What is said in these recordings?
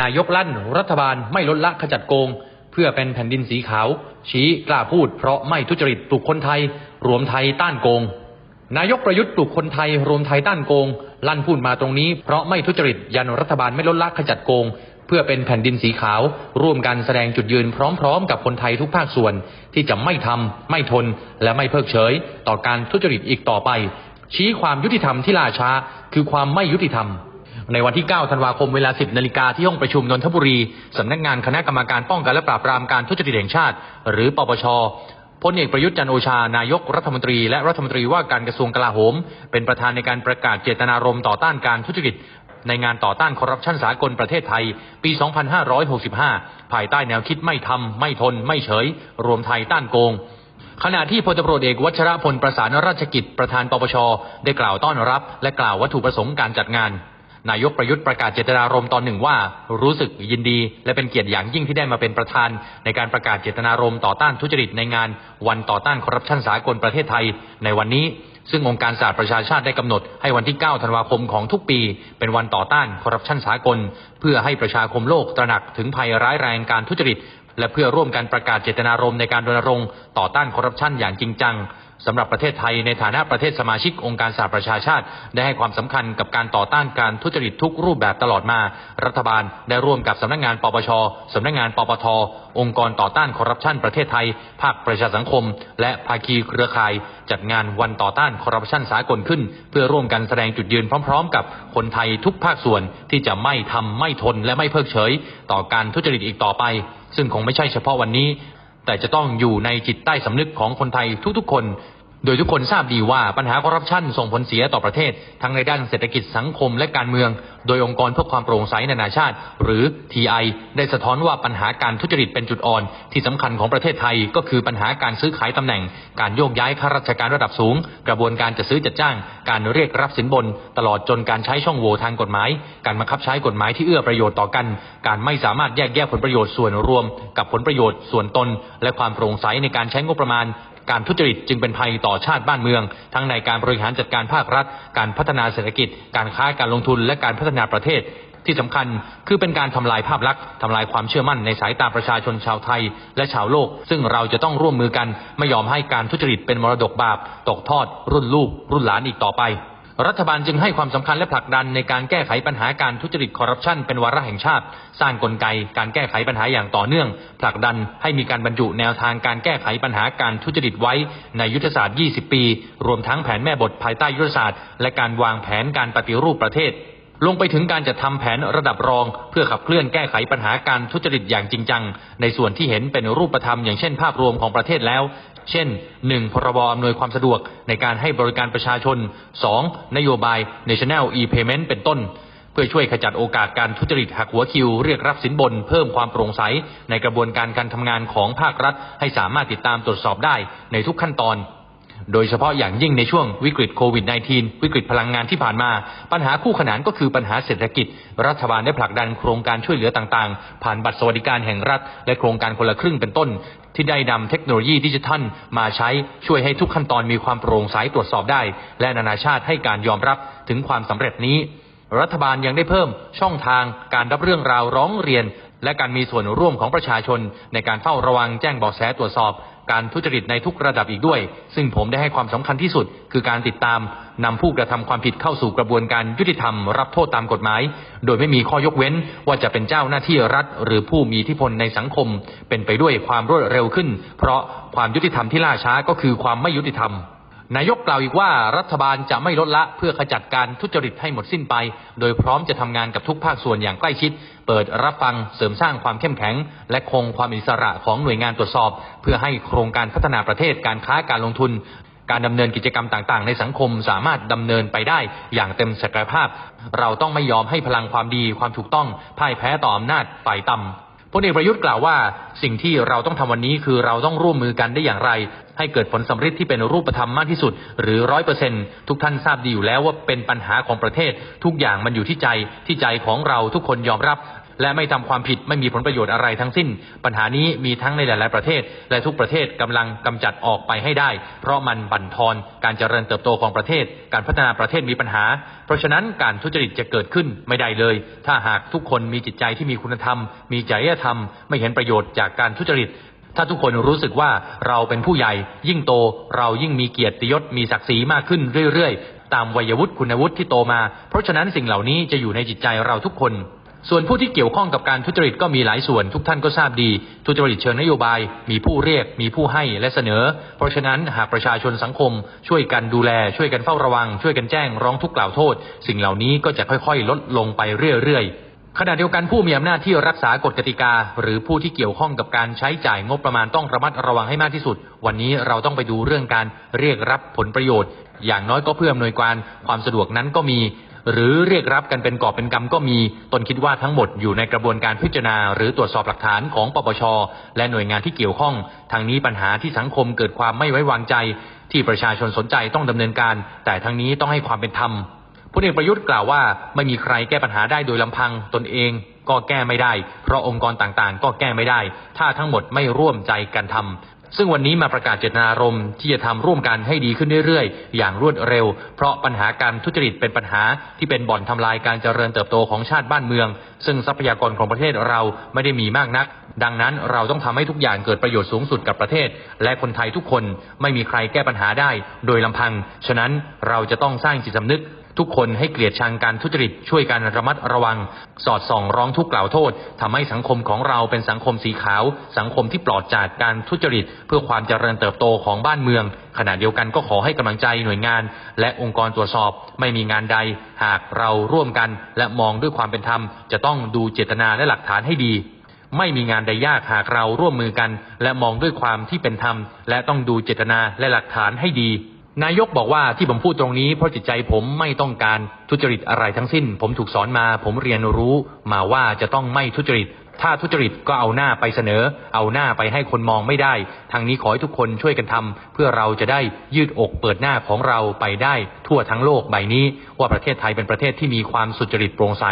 นายกลั่นรัฐบาลไม่ลดละขจัดโกง เพื่อเป็นแผ่นดินสีขาว ชี้กล้าพูดเพราะไม่ทุจริตปลุกคนไทย รวมไทยต้านโกง นายกประยุทธ์ปลุกคนไทย รวมไทยต้านโกง ลั่นพูดมาตรงนี้ เพราะไม่ทุจริตยันรัฐบาลไม่ลดละขจัดโกง เพื่อเป็นแผ่นดินสีขาว ร่วมกันแสดงจุดยืนพร้อม ๆ กับคนไทยทุกภาคส่วน ที่จะไม่ทำไม่ทน และไม่เพิกเฉย ต่อการทุจริตอีกต่อไป ชี้ความยุติธรรมที่ล่าช้า คือความไม่ยุติธรรม ในวันที่ 9 ธันวาคมเวลา 10 นาฬิกาที่ห้องประชุมนนทบุรี สำนักงานคณะกรรมการป้องกันและปราบปรามการทุจริตแห่งชาติ หรือปปชพลเอกประยุทธ์จันโอชา นายกรัฐมนตรีและรัฐมนตรีว่าการกระทรวงกลาโหม เป็นประธานในการประกาศเจตนารมณ์ต่อต้านการทุจริตในงานต่อต้านคอร์รัปชันสากลประเทศไทย ปี 2565 ภายใต้แนวคิดไม่ทำ ไม่ทน ไม่เฉย รวมไทยต้านโกง ขณะที่พลตำรวจเอกวัชรพลประสานราชกิจ ประธานปปช ได้กล่าวต้อนรับ และกล่าววัตถุประสงค์การจัดงาน นายกประยุทธ์ประกาศเจตนารมณ์ตอนหนึ่งว่า รู้สึกยินดี และเป็นเกียรติอย่างยิ่งที่ได้มาเป็นประธาน ในการประกาศเจตนารมณ์ต่อต้านทุจริตในงาน วันต่อต้านคอร์รัปชันสากลประเทศไทย ในวันนี้ ซึ่งองค์การสหประชาชาติได้กำหนดให้วันที่ 9 ธันวาคมของทุกปี เป็นวันต่อต้านคอร์รัปชันสากล เพื่อให้ประชาคมโลกตระหนักถึงภัยร้ายแรงการทุจริตและเพื่อร่วมกันประกาศเจตนารมณ์ในการรณรงค์ต่อต้านคอร์รัปชันอย่างจริงจัง สำหรับประเทศไทยในฐานะประเทศสมาชิกองค์การสหประชาชาติ ได้ให้ความสำคัญกับการต่อต้านการทุจริตทุกรูปแบบตลอดมา รัฐบาลได้ร่วมกับสำนักงานปปชสำนักงานปปท องค์กรต่อต้านคอร์รัปชันประเทศไทย ภาคประชาสังคม และภาคีเครือข่าย จัดงานวันต่อต้านคอร์รัปชันสากลขึ้น เพื่อร่วมกันแสดงจุดยืนพร้อม ๆ กับคนไทยทุกภาคส่วนที่จะไม่ทำไม่ทนและไม่เพิกเฉย ต่อการทุจริตอีกต่อไป ซึ่งคงไม่ใช่เฉพาะวันนี้แต่จะต้องอยู่ในจิตใต้สำนึกของคนไทยทุกๆคน โดยทุกคนทราบดีว่าปัญหาคอร์รัปชันส่งผลเสียต่อประเทศ ทั้งในด้านเศรษฐกิจสังคมและการเมือง โดยองค์กรเพื่อความโปร่งใสนานาชาติ หรือ TI ได้สะท้อนว่าปัญหาการทุจริตเป็นจุดอ่อน ที่สำคัญของประเทศไทยก็คือปัญหาการซื้อขายตำแหน่ง การโยกย้ายข้าราชการระดับสูง กระบวนการจัดซื้อจัดจ้าง การเรียกรับสินบน ตลอดจนการใช้ช่องโหว่ทางกฎหมาย การบังคับใช้กฎหมายที่เอื้อประโยชน์ต่อกัน การไม่สามารถแยกแยะผลประโยชน์ส่วนรวม กับผลประโยชน์ส่วนตน และความโปร่งใสในการใช้งบประมาณ การทุจริตจึงเป็นภัยต่อชาติบ้านเมือง ทั้งในการบริหารจัดการภาครัฐ การพัฒนาเศรษฐกิจ การค้าการลงทุน และการพัฒนาประเทศที่สำคัญคือเป็นการทำลายภาพลักษณ์ทำลายความเชื่อมั่นในสายตาประชาชนชาวไทยและชาวโลก ซึ่งเราจะต้องร่วมมือกัน ไม่ยอมให้การทุจริตเป็นมรดกบาป ตกทอดรุ่นลูกรุ่นหลานอีกต่อไป รัฐบาลจึงให้ความสำคัญและผลักดันในการแก้ไขปัญหาการทุจริตคอร์รัปชันเป็นวาระแห่งชาติ สร้างกลไกการแก้ไขปัญหาอย่างต่อเนื่อง ผลักดันให้มีการบรรจุแนวทางการแก้ไขปัญหาการทุจริตไว้ในยุทธศาสตร์ 20 ปี รวมทั้งแผนแม่บทภายใต้ยุทธศาสตร์ และการวางแผนการปฏิรูปประเทศ ลงไปถึงการจัดทำแผนระดับรอง เพื่อขับเคลื่อนแก้ไขปัญหาการทุจริตอย่างจริงจัง ในส่วนที่เห็นเป็นรูปธรรมอย่างเช่นภาพรวมของประเทศแล้ว เช่น 1. พรบอำนวยความสะดวกในการให้บริการประชาชน 2. นโยบาย National e-payment เป็นต้น เพื่อช่วยขจัดโอกาสการทุจริตหักหัวคิว เรียกรับสินบน เพิ่มความโปร่งใส ในกระบวนการการทำงานของภาครัฐ ให้สามารถติดตามตรวจสอบได้ในทุกขั้นตอน โดยเฉพาะอย่างยิ่งในช่วงวิกฤตโควิด -19 วิกฤตพลังงานที่ผ่านมา ปัญหาคู่ขนานก็คือปัญหาเศรษฐกิจ รัฐบาลได้ผลักดันโครงการช่วยเหลือต่างๆ ผ่านบัตรสวัสดิการแห่งรัฐ และโครงการคนละครึ่งเป็นต้น ที่ได้นำเทคโนโลยีดิจิทัลมาใช้ช่วยให้ทุกขั้นตอนมีความโปร่งใสตรวจสอบได้ และนานาชาติให้การยอมรับถึงความสำเร็จนี้รัฐบาลยังได้เพิ่มช่องทางการรับเรื่องราวร้องเรียน และการมีส่วนร่วมของประชาชน ในการเฝ้าระวังแจ้งเบาะแสตรวจสอบ การทุจริตในทุกระดับอีกด้วย ซึ่งผมได้ให้ความสำคัญที่สุด คือการติดตามนำผู้กระทำความผิดเข้าสู่กระบวนการยุติธรรม รับโทษตามกฎหมาย โดยไม่มีข้อยกเว้น ว่าจะเป็นเจ้าหน้าที่รัฐ หรือผู้มีอิทธิพลในสังคม เป็นไปด้วยความรวดเร็วขึ้น เพราะความยุติธรรมที่ล่าช้าก็คือความไม่ยุติธรรมนายกกล่าวอีกว่ารัฐบาลจะไม่ลดละเพื่อขจัดการทุจริตให้หมดสิ้นไป โดยพร้อมจะทำงานกับทุกภาคส่วนอย่างใกล้ชิด เปิดรับฟังเสริมสร้างความเข้มแข็ง และคงความอิสระของหน่วยงานตรวจสอบ เพื่อให้โครงการพัฒนาประเทศการค้าการลงทุน การดำเนินกิจกรรมต่างๆ ในสังคมสามารถดำเนินไปได้อย่างเต็มศักยภาพ เราต้องไม่ยอมให้พลังความดีความถูกต้องพ่ายแพ้ต่ออำนาจฝ่ายต่ำ พลเอกประยุทธ์กล่าวว่า สิ่งที่เราต้องทำวันนี้คือเราต้องร่วมมือกันได้อย่างไร ให้เกิดผลสำเร็จที่เป็นรูปธรรมมากที่สุด หรือร้อยเปอร์เซ็นทุกท่านทราบดีอยู่แล้วว่าเป็นปัญหาของประเทศ ทุกอย่างมันอยู่ที่ใจที่ใจของเราทุกคนยอมรับ และไม่ทำความผิดไม่มีผลประโยชน์อะไรทั้งสิ้น ปัญหานี้มีทั้งในหลาย ๆ ประเทศ และทุกประเทศกำลังกำจัดออกไปให้ได้ เพราะมันบั่นทอนการเจริญเติบโตของประเทศ การพัฒนาประเทศมีปัญหา เพราะฉะนั้นการทุจริตจะเกิดขึ้นไม่ได้เลย ถ้าหากทุกคนมีจิตใจที่มีคุณธรรม มีจริยธรรม ไม่เห็นประโยชน์จากการทุจริตถ้าทุกคนรู้สึกว่าเราเป็นผู้ใหญ่ ยิ่งโตเรายิ่งมีเกียรติยศมีศักดิ์ศรีมากขึ้นเรื่อย ๆ ตามวัยวุฒิคุณวุฒิที่โตมา เพราะฉะนั้นสิ่งเหล่านี้จะอยู่ในจิตใจเราทุกคน ส่วนผู้ที่เกี่ยวข้องกับการทุจริตก็มีหลายส่วนทุกท่านก็ทราบดี ทุจริตเชิงนโยบาย มีผู้เรียก มีผู้ให้และเสนอ เพราะฉะนั้นหากประชาชนสังคม ช่วยกันดูแล ช่วยกันเฝ้าระวัง ช่วยกันแจ้งร้องทุกข์กล่าวโทษ สิ่งเหล่านี้ก็จะค่อยๆ ลดลงไปเรื่อยๆขณะเดียวกันผู้มีอำนาจที่รักษากฎกติกา หรือผู้ที่เกี่ยวข้องกับการใช้จ่ายงบประมาณต้องระมัดระวังให้มากที่สุด วันนี้เราต้องไปดูเรื่องการเรียกรับผลประโยชน์ อย่างน้อยก็เพื่ออำนวยการความสะดวกนั้นก็มี หรือเรียกรับกันเป็นกอบเป็นกำก็มี ตนคิดว่าทั้งหมดอยู่ในกระบวนการพิจารณา หรือตรวจสอบหลักฐานของปปช และหน่วยงานที่เกี่ยวข้องทางนี้ปัญหาที่สังคมเกิดความไม่ไว้วางใจ ที่ประชาชนสนใจต้องดำเนินการ แต่ทั้งนี้ต้องให้ความเป็นธรรมพลเอกประยุทธ์กล่าวว่าไม่มีใครแก้ปัญหาได้โดยลำพังตนเองก็แก้ไม่ได้ เพราะองค์กรต่างๆ ก็แก้ไม่ได้ ถ้าทั้งหมดไม่ร่วมใจกันทำ ซึ่งวันนี้มาประกาศเจตนารมณ์ที่จะทำร่วมกันให้ดีขึ้นเรื่อยๆ อย่างรวดเร็ว เพราะปัญหาการทุจริตเป็นปัญหาที่เป็นบ่อนทำลายการเจริญเติบโตของชาติบ้านเมือง ซึ่งทรัพยากรของประเทศเราไม่ได้มีมากนัก ดังนั้นเราต้องทำให้ทุกอย่างเกิดประโยชน์สูงสุดกับประเทศ และคนไทยทุกคนไม่มีใครแก้ปัญหาได้ โดยลำพัง ฉะนั้นเราจะต้องสร้างจิตสำนึก ทุกคนให้เกลียดชังการทุจริตช่วยกันระมัดระวัง สอดส่องร้องทุกกล่าวโทษทำให้สังคมของเราเป็นสังคมสีขาว สังคมที่ปลอดจากการทุจริต เพื่อความเจริญเติบโตของบ้านเมือง ขณะเดียวกันก็ขอให้กำลังใจหน่วยงาน และองค์กรตรวจสอบไม่มีงานใด หากเราร่วมกัน และมองด้วยความเป็นธรรม จะต้องดูเจตนาและหลักฐานให้ดีไม่มีงานใดยากหากเราร่วมมือกัน และมองด้วยความที่เป็นธรรม และต้องดูเจตนาและหลักฐานให้ดี นายกบอกว่าที่ผมพูดตรงนี้เพราะจิตใจผมไม่ต้องการทุจริตอะไรทั้งสิ้น ผมถูกสอนมา ผมเรียนรู้มาว่าจะต้องไม่ทุจริต ถ้าทุจริตก็เอาหน้าไปเสนอ เอาหน้าไปให้คนมองไม่ได้ ทางนี้ขอให้ทุกคนช่วยกันทำเพื่อเราจะได้ยืดอกเปิดหน้าของเราไปได้ทั่วทั้งโลกใบนี้ ว่าประเทศไทยเป็นประเทศที่มีความสุจริตโปร่งใส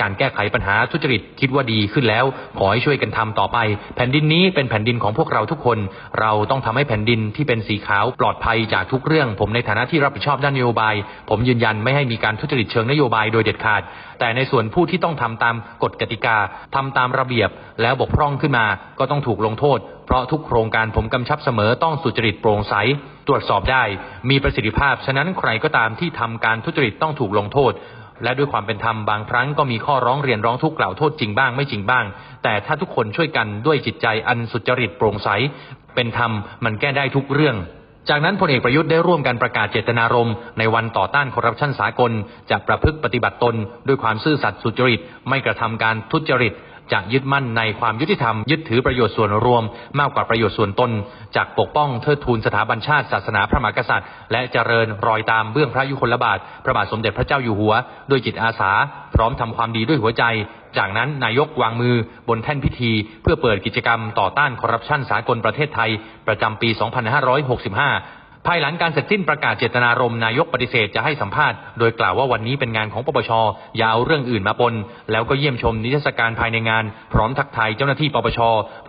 การแก้ไขปัญหาทุจริตคิดว่าดีขึ้นแล้ว ขอให้ช่วยกันทำต่อไป แผ่นดินนี้เป็นแผ่นดินของพวกเราทุกคน เราต้องทำให้แผ่นดินที่เป็นสีขาวปลอดภัยจากทุกเรื่อง ผมในฐานะที่รับผิดชอบด้านนโยบาย ผมยืนยันไม่ให้มีการทุจริตเชิงนโยบายโดยเด็ดขาด แต่ในส่วนผู้ที่ต้องทำตามกฎกติกาทำตามระเบียบ แล้วบกพร่องขึ้นมาก็ต้องถูกลงโทษ เพราะทุกโครงการผมกำชับเสมอต้องสุจริตโปร่งใส ตรวจสอบได้ มีประสิทธิภาพ ฉะนั้นใครก็ตามที่ทำการทุจริตต้องถูกลงโทษ และด้วยความเป็นธรรมบางครั้งก็มีข้อร้องเรียนร้องทุกข์กล่าวโทษจริงบ้างไม่จริงบ้าง แต่ถ้าทุกคนช่วยกันด้วยจิตใจอันสุจริตโปร่งใส เป็นธรรมมันแก้ได้ทุกเรื่องจากนั้นพลเอกประยุทธ์ได้ร่วมกันประกาศเจตนารมณ์ในวันต่อต้านคอร์รัปชันสากล จะประพฤติปฏิบัติตน ด้วยความซื่อสัตย์สุจริต ไม่กระทำการทุจริต จะยึดมั่นในความยุติธรรม ยึดถือประโยชน์ส่วนรวม มากกว่าประโยชน์ส่วนตนจากปกป้องเทิดทูนสถาบันชาติ ศาสนาพระมหากษัตริย์ และเจริญรอยตามเบื้องพระยุคลบาท พระบาทสมเด็จพระเจ้าอยู่หัว ด้วยจิตอาสา พร้อมทำความดีด้วยหัวใจ จากนั้นนายกวางมือบนแท่นพิธี เพื่อเปิดกิจกรรมต่อต้านคอร์รัปชันสากลประเทศไทย ประจำปี 2565 ภายหลังการเสร็จสิ้นประกาศเจตนารมณ์นายกปฏิเสธจะให้สัมภาษณ์ โดยกล่าวว่าวันนี้เป็นงานของปปชอย่าเอาเรื่องอื่นมาปน แล้วก็เยี่ยมชมนิทรรศการภายในงาน พร้อมทักทายเจ้าหน้าที่ปปช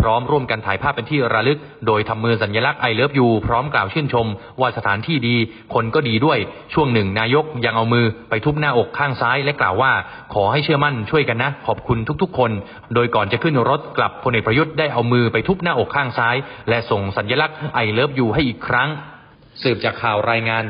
พร้อมร่วมกันถ่ายภาพเป็นที่ระลึก โดยทำมือสัญลักษณ์ไอเลิฟยูพร้อมกล่าวชื่นชม ว่าสถานที่ดี คนก็ดีด้วย ช่วงหนึ่งนายกยังเอามือไปทุบหน้าอกข้างซ้ายและกล่าวว่า ขอให้เชื่อมั่นช่วยกันนะ ขอบคุณทุกๆ คน โดยก่อนจะขึ้นรถกลับพลเอกประยุทธ์ได้เอามือไปทุบหน้าอกข้างซ้าย และส่งสัญลักษณ์ไอเลิฟยูให้อีกครั้ง สืบจากข่าวรายงาน